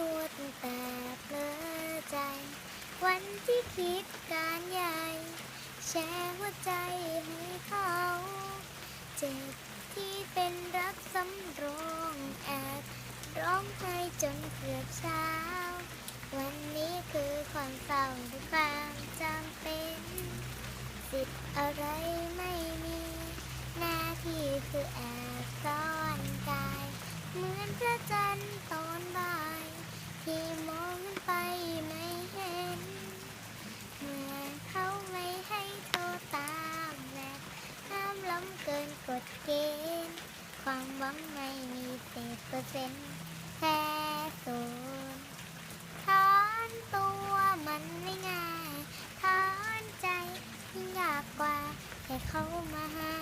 ตัวตั้งแต่เพลอใจ วันที่คิดการใหญ่ แชร์หัวใจให้เขา เจ็บที่เป็นรักสำรองแอบร้องไห้จนเกือบเช้า วันนี้คือความเศร้าด้วยความจำเป็นสิทธิ์อะไรไม่มี หน้าที่คือแอบ เกินกฎเกณฑ์ความหวังไม่มีเศษเปอร์เซ็นต์แค่ศูนย์ถอนตัวมันไม่ง่ายถอนใจยิ่งยากกว่า แต่เขามาหา